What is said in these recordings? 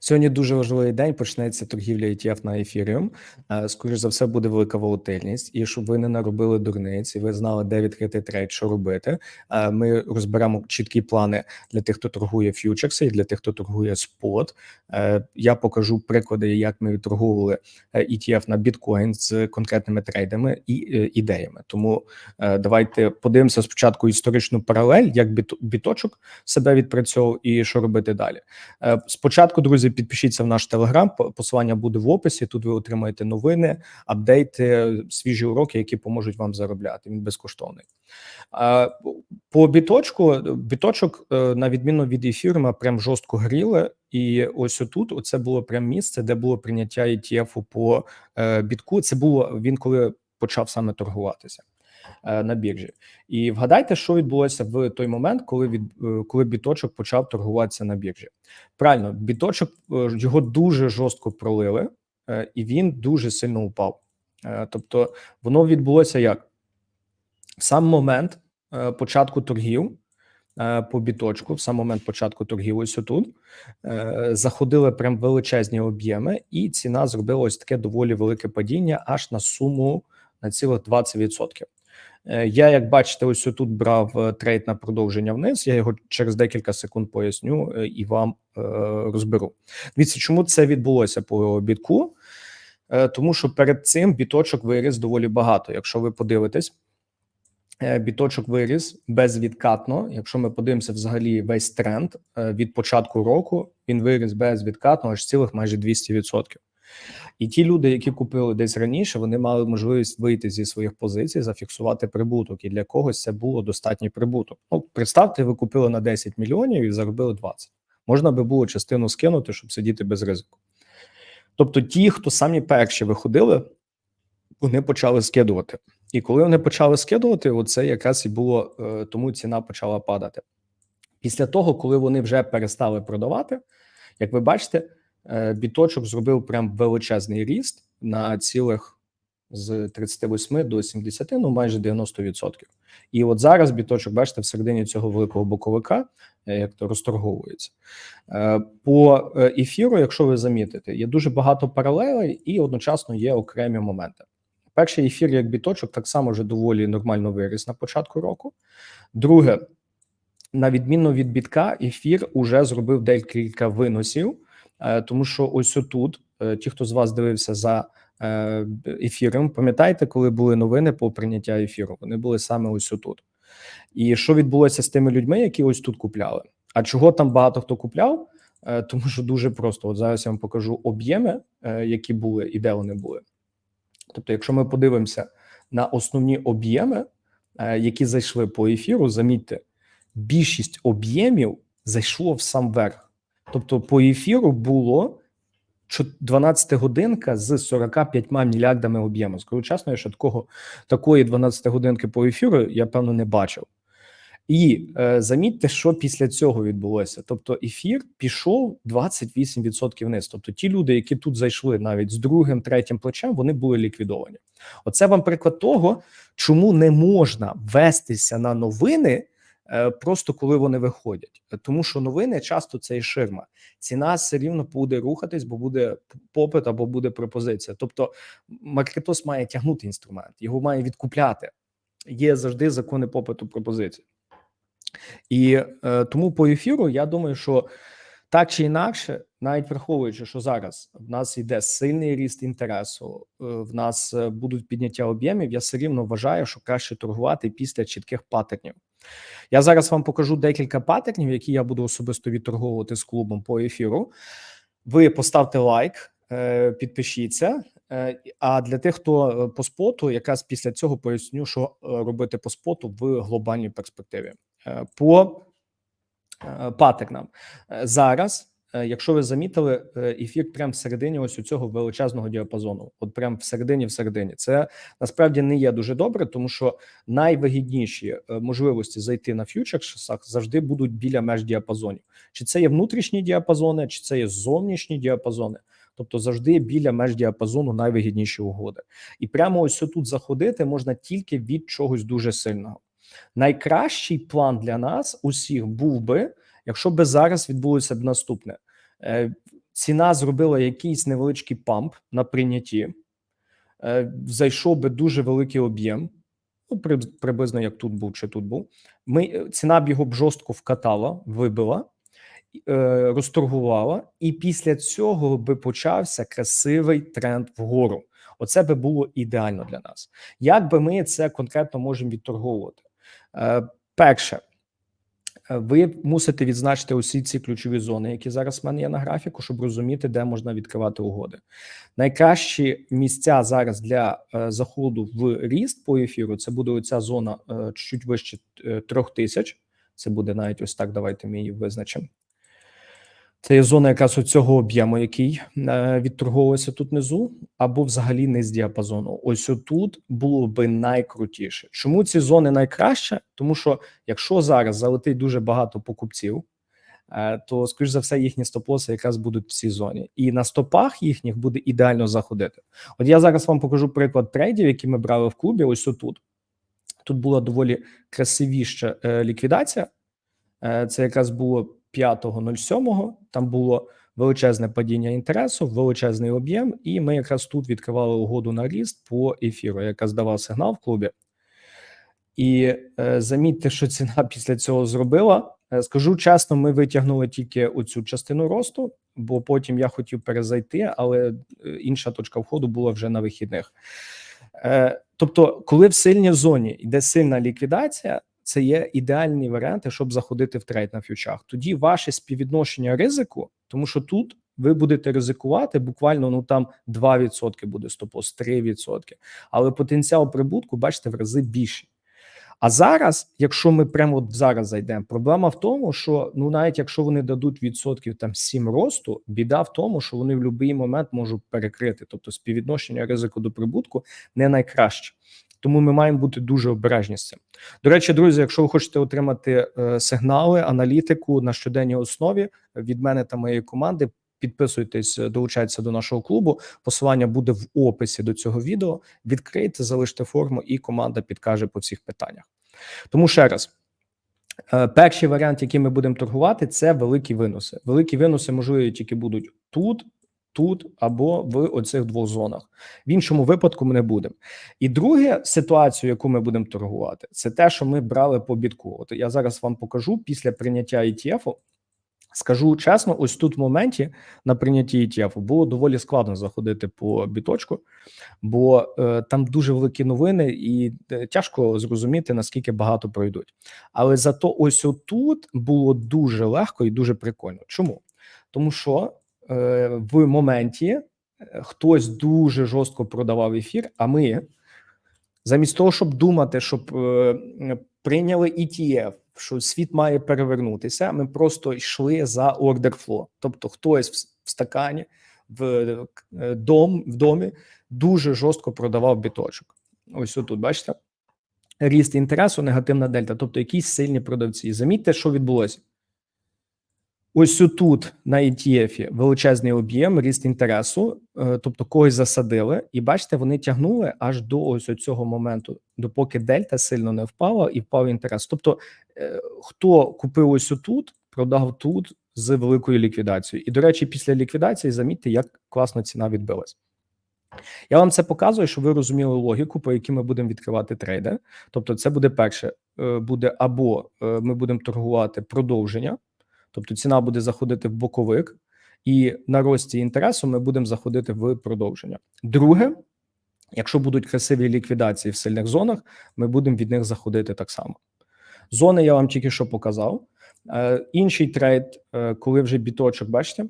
Сьогодні дуже важливий день. Почнеться торгівля ETF на ефіріум. Скоріше за все, буде велика волатильність, і щоб ви не наробили дурниць, і ви знали, де відкрити трейд, що робити. Е, ми розберемо чіткі плани для тих, хто торгує фьючерси, і для тих, хто торгує спот. Е, я покажу приклади, як ми торгували е, ETF на біткоін з конкретними трейдами і ідеями. Тому давайте подивимося спочатку історичну паралель, як біточок себе відпрацьовував і що робити далі. Спочатку, друзі, підпишіться в наш телеграм. Посилання буде в описі. Тут ви отримаєте новини, апдейти, свіжі уроки, які поможуть вам заробляти. Він безкоштовний. По біточку біточок, е, на відміну від ефірма, прям жорстко гріли. І ось отут це було прям місце, де було прийняття ETF по е, бітку. Це було він, коли почав саме торгуватися. Е, на біржі. І вгадайте, що відбулося в той момент, коли від е, коли біточок почав торгуватися на біржі. Правильно, біточок е, його дуже жорстко пролили, і він дуже сильно упав. Тобто, воно відбулося як в сам момент початку торгів. По біточку, в сам момент початку торгів, ось тут заходили прям величезні об'єми, і ціна зробила ось таке доволі велике падіння, аж на суму на цілих 20%. Е, я, як бачите, ось тут брав е, трейд на продовження вниз. Я його через декілька секунд поясню е, і вам розберу. Дивіться, чому це відбулося по бітку? Тому що перед цим біточок виріс доволі багато. Якщо ви подивитесь, біточок виріс безвідкатно. Якщо ми подивимося взагалі весь тренд від початку року, він виріс безвідкатно аж цілих майже 200%. І ті люди, які купили десь раніше, вони мали можливість вийти зі своїх позицій, зафіксувати прибуток. І для когось це було достатній прибуток. Ну, представте, ви купили на 10 мільйонів і заробили 20. Можна би було частину скинути, щоб сидіти без ризику. Тобто, ті, хто самі перші виходили, вони почали скидувати. І коли вони почали скидувати, оце якраз і було е, тому ціна почала падати. Після того, коли вони вже перестали продавати, як ви бачите. Е, біточок зробив прям величезний ріст на цілих з 38 до 70, ну майже 90%. І от зараз біточок, бачите, всередині цього великого боковика, е, як то розторговується. Е, по ефіру, якщо ви замітите, є дуже багато паралелей і одночасно є окремі моменти. Перший ефір, як біточок, так само вже доволі нормально виріс на початку року. Друге, на відміну від бітка, ефір уже зробив декілька виносів. Е, тому що ось отут, е, ті, хто з вас дивився за е, ефіром, пам'ятаєте, коли були новини по прийняття ефіру? Вони були саме ось отут. І що відбулося з тими людьми, які ось тут купляли? А чого там багато хто купляв? Тому що дуже просто от зараз я вам покажу об'єми, які були і де вони були. Тобто, якщо ми подивимося на основні об'єми, які зайшли по ефіру, замітьте, більшість об'ємів зайшло в сам верх. Тобто, по ефіру було 12 годинка з 45 мільярдами об'єму. Скажу чесно, я ще такого такої 12 годинки по ефіру я певно не бачив. І е, замітьте, що після цього відбулося. Тобто, ефір пішов 28% вниз. Тобто, ті люди, які тут зайшли навіть з другим, третім плечем, вони були ліквідовані. Оце вам приклад того, чому не можна вестися на новини. Е, просто коли вони виходять, тому що новини часто це і ширма. Ціна все рівно буде рухатись, бо буде попит або буде пропозиція. Тобто маркетос має тягнути інструмент, його має відкупляти. Є завжди закони попиту пропозиції. І е, тому по ефіру я думаю, що так чи інакше, навіть враховуючи, що зараз в нас йде сильний ріст інтересу, е, в нас е, будуть підняття об'ємів. Я все рівно вважаю, що краще торгувати після чітких патернів. Я зараз вам покажу декілька патернів, які я буду особисто відторговувати з клубом по ефіру. Ви поставте лайк, е, підпишіться. А для тих, хто по споту, якраз після цього поясню, що робити по споту в глобальній перспективі. По патернам зараз. Е, якщо ви замітили, е, ефір прямо всередині ось у цього величезного діапазону, от прямо всередині, всередині, це насправді не є дуже добре, тому що найвигідніші е, можливості зайти на фьючерсах завжди будуть біля меж діапазонів. Чи це є внутрішні діапазони, чи це є зовнішні діапазони. Тобто завжди біля меж діапазону найвигідніші угоди, і прямо ось тут заходити можна тільки від чогось дуже сильного. Найкращий план для нас усіх був би, якщо би зараз відбулося б наступне. Е, ціна зробила якийсь невеличкий памп на прийнятті, е, зайшов би дуже великий об'єм, ну, приблизно як тут був чи тут був. Ми, е, ціна б його б жорстко вкатала, вибила, розторгувала, і після цього би почався красивий тренд вгору. Оце би було ідеально для нас. Як би ми це конкретно можемо відторговувати? Перше, ви мусите відзначити усі ці ключові зони, які зараз в мене є на графіку, щоб розуміти, де можна відкривати угоди. Найкращі місця зараз для е, заходу в ріст по ефіру це буде оця зона е, чуть вище е, трьох тисяч. Це буде навіть ось так. Давайте ми її визначимо. Це є зона якраз цього об'єму, який е, відторговується тут внизу, або взагалі не з діапазону. Ось отут було би найкрутіше. Чому ці зони найкраще? Тому що якщо зараз залетить дуже багато покупців, е, то скоріш за все їхні стоп-лоси якраз будуть в цій зоні, і на стопах їхніх буде ідеально заходити. От я зараз вам покажу приклад трейдів, які ми брали в клубі. Ось отут. Тут була доволі красивіша е, ліквідація. Це якраз було 5.07, Там було величезне падіння інтересу, величезний об'єм, і ми якраз тут відкривали угоду на ріст по ефіру, яка здавав сигнал в клубі. І е, замітьте, що ціна після цього зробила. Е, скажу чесно, ми витягнули тільки оцю частину росту, бо потім я хотів перезайти, але е, інша точка входу була вже на вихідних. Е, тобто, коли в сильній зоні йде сильна ліквідація, це є ідеальні варіанти, щоб заходити в трейд на фьючах. Тоді ваше співвідношення ризику, тому що тут ви будете ризикувати буквально ну там 2% буде стопос, 3%. Але потенціал прибутку, бачите, в рази більший. А зараз, якщо ми прямо от зараз зайдемо, проблема в тому, що ну навіть якщо вони дадуть відсотків там 7 росту, біда в тому, що вони в будь-який момент можуть перекрити, тобто співвідношення ризику до прибутку не найкраще. Тому ми маємо бути дуже обережні з цим. До речі, друзі, якщо ви хочете отримати е, сигнали, аналітику на щоденній основі від мене та моєї команди, підписуйтесь, е, долучайтеся до нашого клубу. Посилання буде в описі до цього відео. Відкрийте, залиште форму, і команда підкаже по всіх питаннях. Тому ще раз. е, Перший варіант, який ми будемо торгувати, це великі виноси. Великі виноси можливі тільки будуть тут, тут або в оцих двох зонах. В іншому випадку ми не будемо. І друге ситуацію, яку ми будемо торгувати, це те, що ми брали по бітку. От я зараз вам покажу після прийняття ETF. Скажу чесно, ось тут в моменті на прийнятті ETF було доволі складно заходити по біточку, бо е, там дуже великі новини, і е, тяжко зрозуміти наскільки багато пройдуть. Але зато ось отут було дуже легко і дуже прикольно. Чому? Тому що в моменті е, хтось дуже жорстко продавав ефір, а ми замість того, щоб думати, щоб е, прийняли ETF, що світ має перевернутися, ми просто йшли за flow. Тобто, хтось в, стакані в е, дом в домі дуже жорстко продавав біточок. Ось тут, бачите, ріст інтересу, негативна дельта, тобто якісь сильні продавці. Замітьте, що відбулося. Ось тут на ETF величезний об'єм, ріст інтересу, е, тобто когось засадили, і бачите, вони тягнули аж до ось цього моменту, допоки дельта сильно не впала і впав інтерес. Тобто, е, хто купив ось тут, продав тут з великою ліквідацією. І, до речі, після ліквідації замітьте, як класно ціна відбилась. Я вам це показую, щоб ви розуміли логіку, по якій ми будемо відкривати трейди. Тобто, це буде перше, е, буде або ми будемо торгувати продовження. Тобто ціна буде заходити в боковик, і на рості інтересу ми будемо заходити в продовження. Друге, якщо будуть красиві ліквідації в сильних зонах, ми будемо від них заходити так само. Зони я вам тільки що показав. Е, інший трейд, е, коли вже біточок, бачите,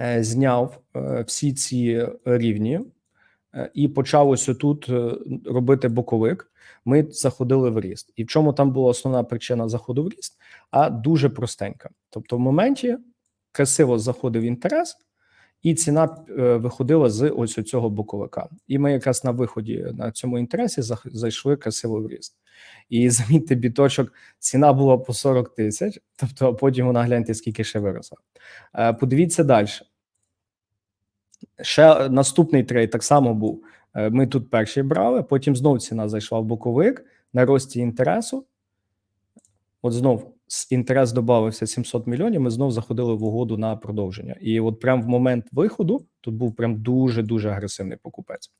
е, зняв е, всі ці рівні і почав ось тут робити боковик. Ми заходили в ріст. І в чому там була основна причина заходу в ріст? А дуже простенька. Тобто, в моменті красиво заходив інтерес, і ціна е, виходила з ось цього боковика. І ми якраз на виході на цьому інтересі зайшли красиво в ріст. І замітьте, біточок, ціна була по 40 тисяч, тобто потім вона гляньте, скільки ще виросла. Е, Подивіться далі. Ще наступний трейд так само був. Е, Ми тут перший брали, потім знов ціна зайшла в боковик на рості інтересу. От знов інтерес додався 700 мільйонів, ми знов заходили в угоду на продовження. І от прям в момент виходу тут був прям дуже дуже агресивний покупець.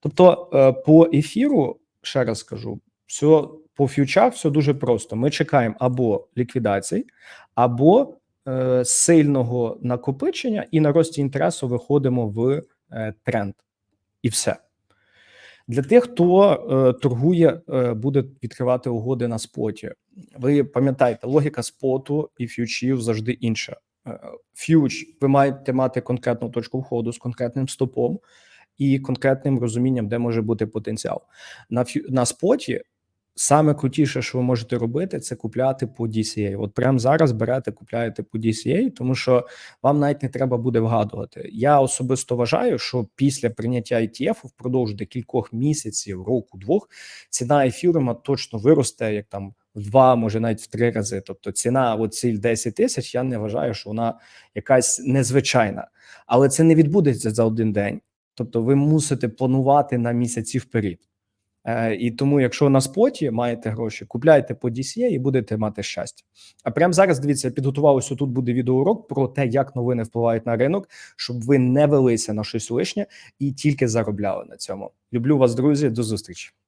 Тобто, е, по ефіру, ще раз скажу, все по фьючах все дуже просто. Ми чекаємо або ліквідацій, або сильного накопичення, і на рості інтересу виходимо в е, тренд. І все. Для тих, хто е, торгує, е, буде відкривати угоди на споті. Ви пам'ятаєте, логіка споту і фьючів завжди інша. Е, Фьюч, ви маєте мати конкретну точку входу з конкретним стопом і конкретним розумінням, де може бути потенціал. На фю, на споті саме крутіше, що ви можете робити, це купляти по DCA. От прямо зараз берете, купляєте по DCA, тому що вам навіть не треба буде вгадувати. Я особисто вважаю, що після прийняття ETF впродовж декількох місяців, року, двох, ціна ефірuma точно виросте як там в два, може навіть в три рази. Тобто ціна от ціль 10 тисяч. Я не вважаю, що вона якась незвичайна, але це не відбудеться за один день. Тобто, ви мусите планувати на місяці вперед. Е, і тому, якщо на споті маєте гроші, купляйте по DCA і будете мати щастя. А прямо зараз дивіться, я підготував ось тут буде відеоурок про те, як новини впливають на ринок, щоб ви не велися на щось лишнє і тільки заробляли на цьому. Люблю вас, друзі. До зустрічі.